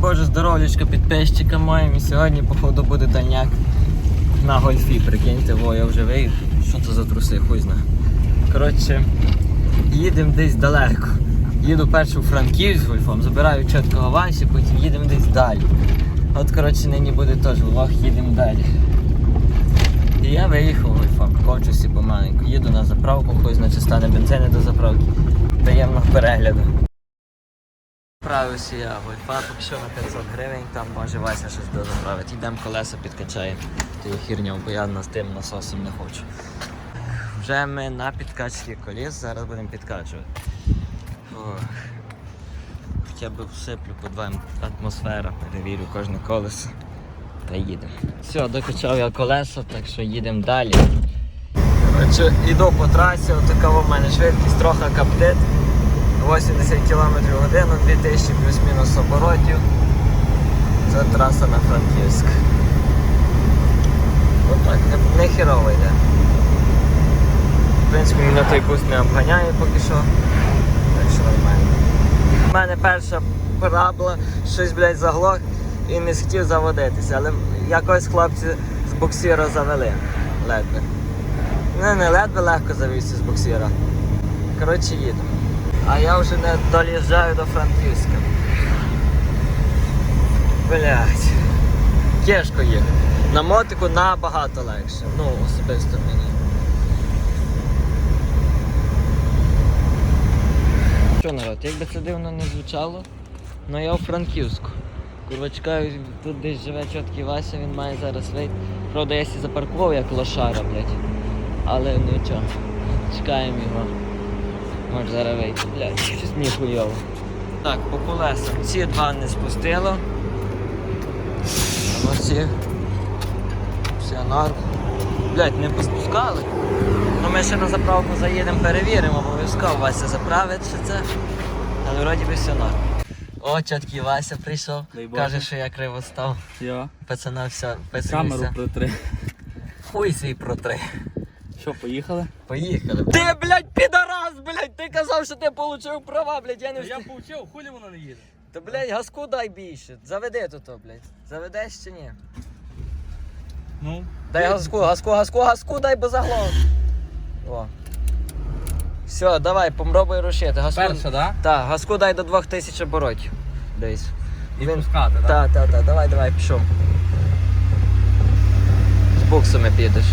Боже здоров'ячка підписчикам моїм. І сьогодні, походу, буде дальняк на гольфі. Прикиньте, во, я вже виїв. Що це за труси, хуй знає. Коротше, їдемо десь далеко. Їду першу у Франківськ з гольфом, забираю чітко авансі, потім їдемо десь далі. От, коротше, нині буде теж влог, їдемо далі. І я виїхав гольфом, кочуся помаленьку. Їду на заправку, хуй значить стане бензини до заправки. Приємного перегляду. Правився я гольфа, що на 500 гривень, там може Вася щось дозаправить. Йдемо колеса підкачаємо. Тою хірню, бо я з тим насосом не хочу. Вже ми на підкачці коліс, зараз будемо підкачувати. Ох. Хоча б всиплю по два атмосфера, перевірю кожне колесо. Та їдемо. Все, докачав я колеса, так що їдемо далі. Іду по трасі, отака в мене швидкість трохи каптит. 80 км в годину, 2000 плюс-мінус оборотів. Це траса на Франківськ. Отак, не, не хірово йде. В принципі, на той буст не обганяє поки що. Так що нормально. У мене перша пора була, щось, блядь, заглох і не схотів заводитися, але якось хлопці з боксіра завели ледве. Не, не ледве легко завівся з боксіра. Коротше, їдемо. А я вже не доїжджаю до Франківська. Блять. Тяжко їхати. На мотику набагато легше. Ну, особисто мені. Що народ, як би це дивно не звучало, але я у Франківську. Курва, чекаю, тут десь живе чіткий Вася, він має зараз вийти. Правда, я сі запаркував як лошара, блядь. Але нічого. Чекаємо його. Може зараз вийти, блядь, щось мені хуйово. Так, по колесам. Ці два не спустило. А ці. Все норм. Блядь, не поспускали. Ну ми ще на заправку заїдемо, перевіримо, обов'язково Вася заправить ще це. Але вроді би все норм. О, чіткий Вася прийшов. Каже, що я криво став. Я Пацана все, камеру писався. протри. Хуй свій протри. Що, поїхали? Поїхали. Ти, блядь, підарас, Що ти отримав права, блядь, я не встиг. повчив, хулі вона не їде. Та, блядь, газку дай більше. Заведи тут, блядь. Заведеш чи ні? Ну, Дай газку, газку, газку, газку, дай бо заглох. О. Все, давай, попробуй рушити. Газку... перша, да? Так, газку дай до 2000 оборотів. Десь. І Він- пускати, да? Так, так, так, давай, давай, пішов. З буксами підеш.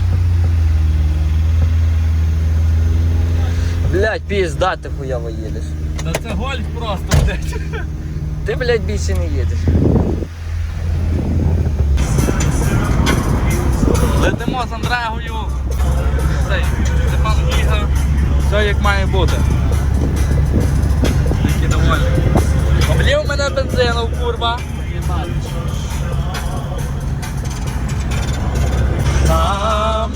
Блять, пізда, ти хуяво їдеш. Та це гольф просто, блядь. Ти, блядь, більше не їдеш. Летимо з Андрегою. Цей, Степан Ігор. Все як має бути. Тільки доволі. Облів мене бензину, курва. На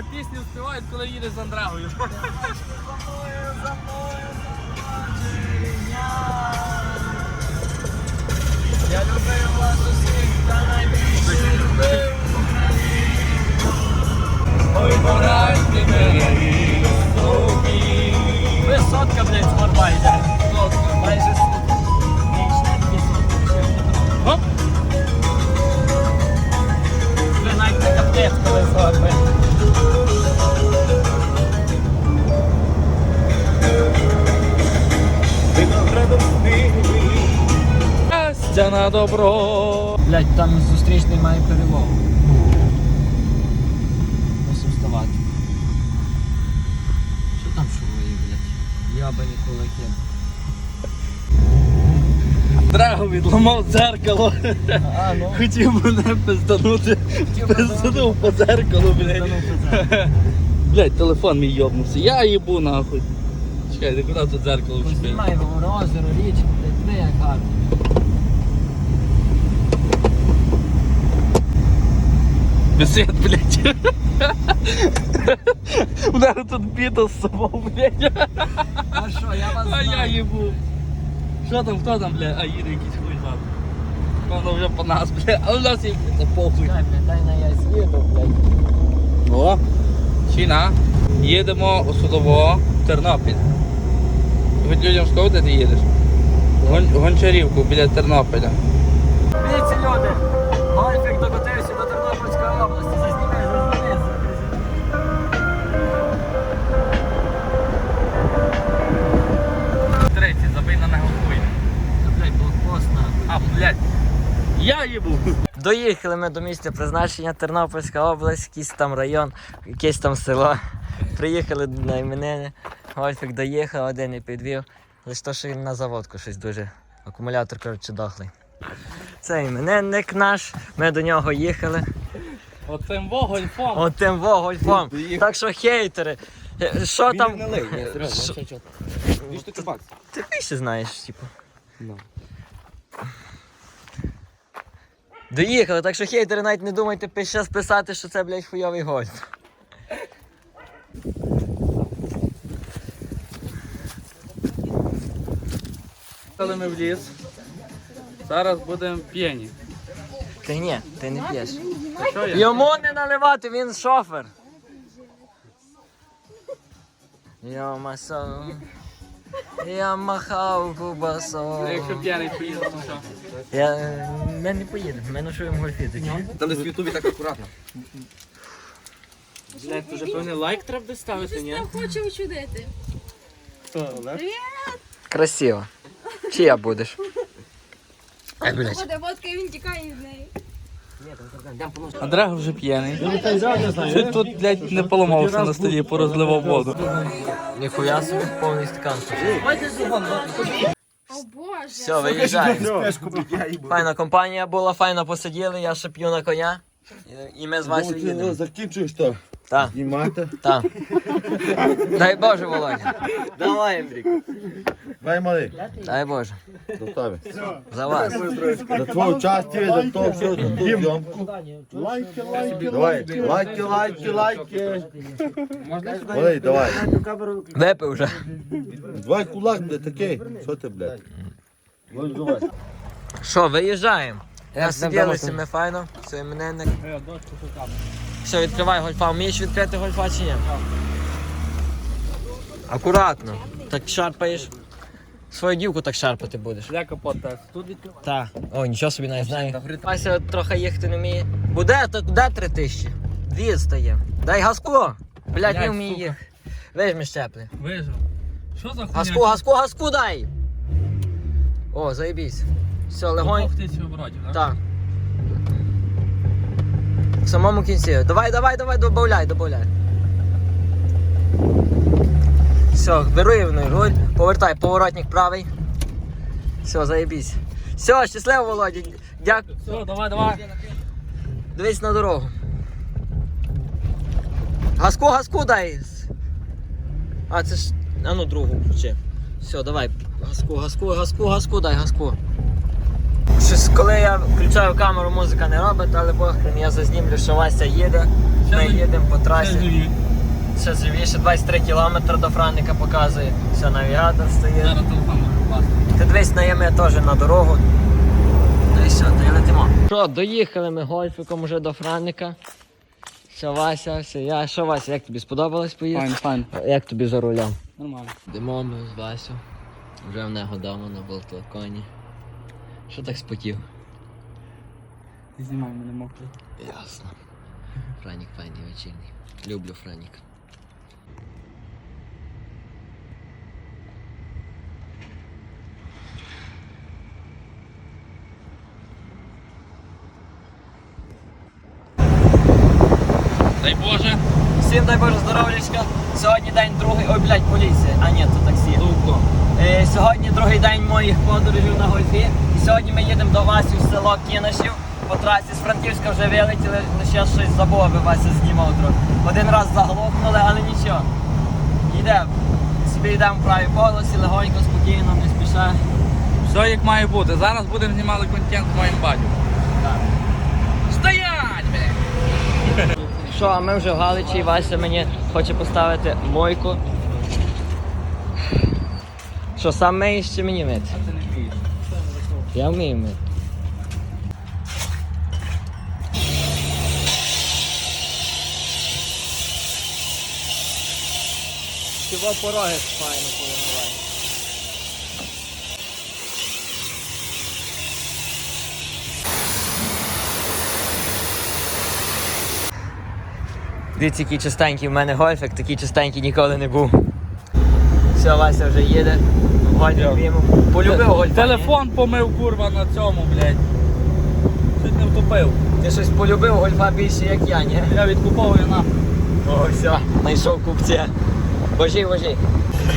Та пісню співають, коли їдеш з Андрегою. Я любив вас усіх та найбільше любив. Ой, пораньте береги. Висотка, блядь, з йде. На добро. Блядь, там зустрічний має перевагу. Мусимо вставати. Що там шурує, блядь? Ябані кулаки. Драгу відламав дзеркало. А, ну. Хотів мене пизданути. Пизданув по дзеркалу, блядь. Блядь, телефон мій йобнувся. Я їбу нахуй. Чекай, ти куди тут дзеркало вчепив? Знімай озеро, річку, блядь, де як гарно. Висить, блядь. У мене тут біта з собою, блядь. А що, я вас А я знаю. їбу. Що там, хто там, блядь? А їде якийсь хуй знати. Воно вже по нас, блядь. А у нас є, блядь, похуй. Чекай, блядь, дай на я з'їду, блядь. О, Чина. Їдемо у судово в Тернопіль. хоч людям де ти їдеш? Гон, гончарівку біля Тернополя. Дивіться, люди! Гольфік докотився блокпост на. А, блядь. Я їбу. Доїхали ми до місця призначення Тернопільська область, якийсь там район, якесь там село. Приїхали на іменини. Гольфік доїхав, один і підвів. Лише то, що він на заводку щось дуже. Акумулятор, коротше, дохлий. Це іменинник наш, ми до нього їхали. Вогольфом. Отим во гольфом. Так що хейтери. е, Що там? Що- Дві штуки баксів. Ти більше знаєш, типу. Ну. Доїхали, так що хейтери навіть не думайте щас писати, що це, блядь, хуйовий гольф. Коли ми в ліс. Зараз будемо п'яні. Ти ні, ти не п'єш. Що я? Йому не наливати, він шофер. Я масав. Я махав кубасом. Якщо п'яний поїду, то що? Я... Ми не поїдемо, ми ношуємо гольфі такі. Там десь в Ютубі так акуратно. Блядь, вже певний лайк треба десь ставити, ні? Я хочу учудити. Красиво. Чия будеш? Ай, блядь. Буде водка і він тікає з неї. Андрей вже п'яний. Чи тут, блядь, не поламався на столі, порозливав воду. Ніхуя собі повний стакан. О боже. Все, виїжджаємо. Файна компанія була, файно посиділи, я ще п'ю на коня. І- І ми з Васю їдемо. Закінчуєш то Так, знімати. так. Дай Боже, Володя. Давай, Емрік. Дай малий. Дай Боже. До тебе. За вас. За твою участь, за то все, за ту зйомку. Давай, лайки, лайки, лайки. Малий, давай. Випив вже. Давай кулак, де такий. Що ти, блядь? Що, виїжджаємо. Насиділися ми файно. Все, іменинник. Все, відкривай гольфа. Вмієш відкрити гольфа чи ні? Акуратно. Так шарпаєш. Свою дівку так шарпати будеш. Для капот тест. Тут відкривай. Так. О, нічого собі не знаю. Вася трохи їхати не вміє. Буде, то де три тисячі? Дві стає. Дай газку. Блядь, не вміє. їхати. Вижми щеплі. Вижив. Що за хуйня? Газку, газку, газку дай. О, заєбісь. Все, легонь. Двох тисяч оборотів, так? В самому кінці. Давай, давай, давай, добавляй, добавляй. Все, вируєвний руль, повертай, поворотник правий. Все, заєбісь. Все, щасливо, Володя. Дякую. Все, давай, давай. Дивись на дорогу. Газку, газку дай. А, це ж. А ну другу включи. Все, давай. Газку, газку, газку, газку, дай газку. Коли я включаю камеру, музика не робить, але похрен, я зазнімлю, що Вася їде. Ми їдемо по Ще трасі. живі. Ще живіше, 23 кілометри до Франика показує. Все, навігатор стоїть. Зараз телефон можу. Ти дивись на ями теж на дорогу. Та й все, та й летимо. Що, доїхали ми гольфиком уже до Франика. Все, Вася, все, я. Що, Вася, як тобі сподобалось поїздка? Файн, файн. Як тобі за рулем? Нормально. Йдемо ми з Васю. Вже в нього вдома на балконі. Що так спотів? Ти знімай мене мокрий. Ясно. Франік файний вечірній. Люблю Франік. Дай Боже. Всім дай Боже здоров'ячка. Сьогодні день другий. Ой, блядь, поліція. А ні, то таксі. Довго. Е, сьогодні другий день моїх подорожів на гольфі. І сьогодні ми їдемо до Васі в село Кіношів. По трасі з Франківська вже вилетіли, але ще щось забув, аби Вася знімав трохи. Один раз заглохнули, але нічого. Йдемо. Собі йдемо в правій полосі, легонько, спокійно, не спіша. Все як має бути. Зараз будемо знімати контент з моїм батьком. Стоять, блядь! Що, а ми вже в Галичі, і Вася мені хоче поставити мойку. Що сам миєш чи мені мити? А ти не вмієш. Я вмію мити. Хіба пороги файно поламували. Дивіться, який чистенький в мене гольфик, такий чистенький ніколи не був. Все, Вася вже їде. Ваня. Полюбив гольфа. Телефон помив курва на цьому, блядь. Чуть не втопив. Ти щось полюбив гольфа більше, як я, ні? Я відкуповую на. О, все, знайшов купця. Божі, божі.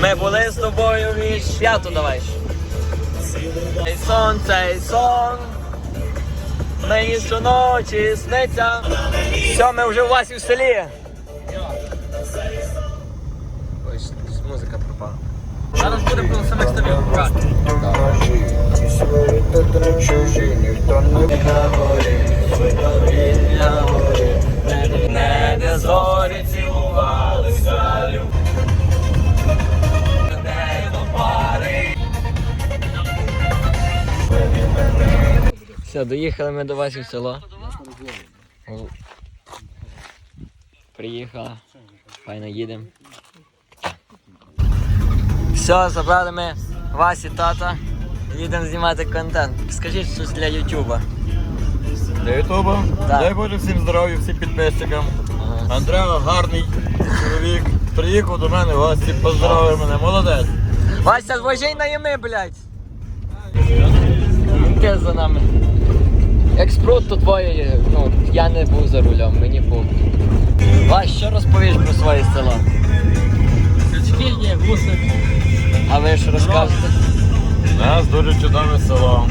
Ми були з тобою від п'яту давай. Цей сон, цей сон. Мені щоночі сниться. Все, ми вже у вас і в селі. Зараз буде про самих тобі грати. Небі зорі цілувалися люб. Все, доїхали ми до вас в село. Приїхала. Файно їдемо. Все, забрали ми Васі тата. Їдемо знімати контент. Скажіть щось для Ютуба. Для Ютуба. Так. Дай Боже всім здоров'я, всім підписчикам. Ага. Андреа гарний чоловік. Приїхав до мене в гості, поздоровив мене. Молодець. Вася, звожей на ями, блядь. Ти за нами. Експрут то твоє, ну, я не був за рулем, мені був. Вась, що розповіш про своє село? Сачки є, вуси. А ви що розкажете? У нас дуже чудове село.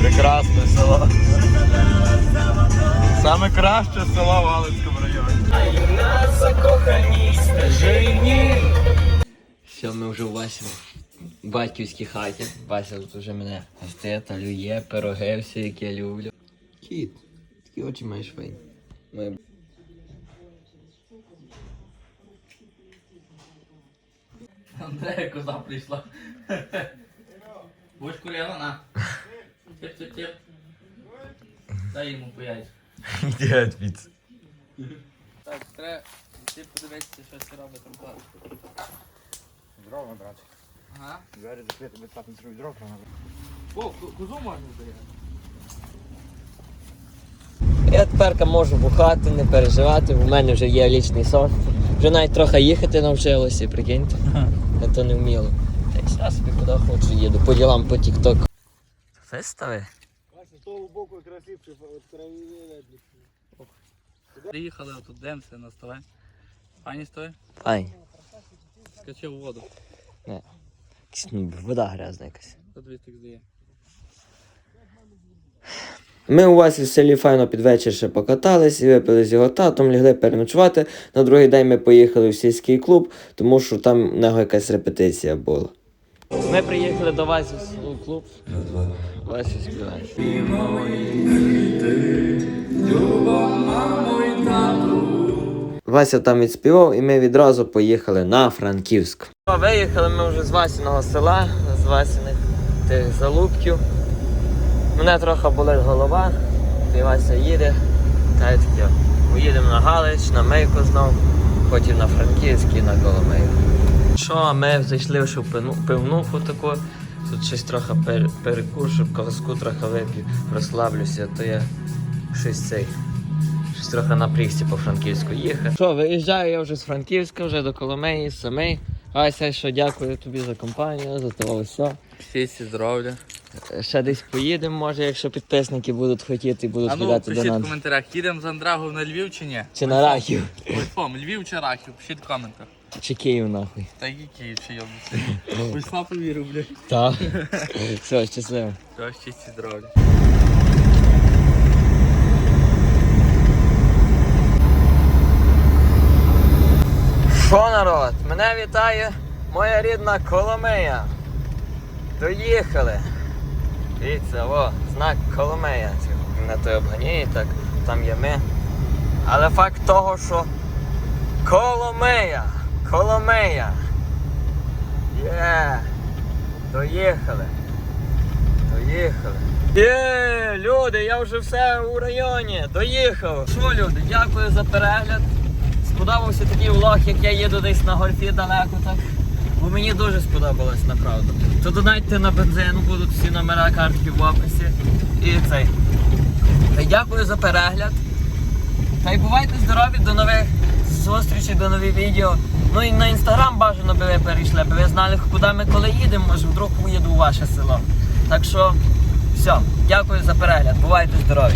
Прекрасне село. Саме краще село в Галицькому районі. Все, ми вже у Васі в батьківській хаті. Вася тут вже мене гостить, лює, пироги всі, які я люблю. Кіт, такі очі маєш файні. Ми... Андрея коза прийшла. Будь куряла, на. Тип, тип, тип. Дай йому пояйць. Іди відпіць. Так, треба ти подивитися, що це робить там клас. Здорово, брат. Ага. Двері закрити, без так не зробить дров. О, козу можна здає. Я тепер можу бухати, не переживати, у мене вже є лічний сон. Вже навіть трохи їхати навчилося, прикиньте. Я то не вміло. Та й зараз собі куди хочу їду, по ділам по тік-ток. Вистави? Приїхали отут демся на столе. Пані стоїть, Файн. скачив у воду. Якась, ну, Вода грязна якась. Дві так здає. Ми у вас в селі файно під вечір ще покатались і випили з його татом, лягли переночувати. На другий день ми поїхали в сільський клуб, тому що там в нього якась репетиція була. Ми приїхали до Васі у клуб. Васі співає. Вася там відспівав і ми відразу поїхали на Франківськ. Виїхали ми вже з Васіного села, з Васіних тих залубків. Мене трохи болить голова, ти їде, та й таке. Поїдемо на Галич, на Мейку знов, потім на Франківськ і на Коломейку. Що, ми зайшли в пивнуху таку, тут щось трохи пер, перекушу, коваску трохи вип'ю, розслаблюся, то я щось цей. Щось трохи напрігся по Франківську їхати. Що, виїжджаю я вже з Франківська, вже до Коломиї, самий. Ася, що дякую тобі за компанію, за того все. Щастя, здоров'я. Ще десь поїдемо, може, якщо підписники будуть хотіти і будуть А ну, кидати пишіть в коментарях, їдемо з Андрагов на Львів чи ні? Чи на Рахів, Ольфом, Львів чи Рахів? Пишіть в коментах. чи Київ нахуй. Та які чи йобнуться. Ольфа повірив, блядь. Так. Все, щасливо. Все, щастя, здоров'я. Що народ? Мене вітає моя рідна Коломия. Доїхали. Дивіться, о, знак Коломия. На той обганяє, так, там є ми. Але факт того, що Коломия! Коломия! Є! Доїхали! Доїхали! Є, люди, я вже все у районі. Доїхав. Що, люди, дякую за перегляд. Сподобався такий влог, як я їду десь на гольфі далеко так. Бо мені дуже сподобалось, направду. То донайте на бензин, будуть всі номера картки в описі. І цей. Дякую за перегляд. Та й бувайте здорові, до нових зустрічей, до нових відео. Ну і на інстаграм бажано би ви перейшли, аби ви знали, куди ми коли їдемо, може вдруг поїду у ваше село. Так що, все, дякую за перегляд, бувайте здорові.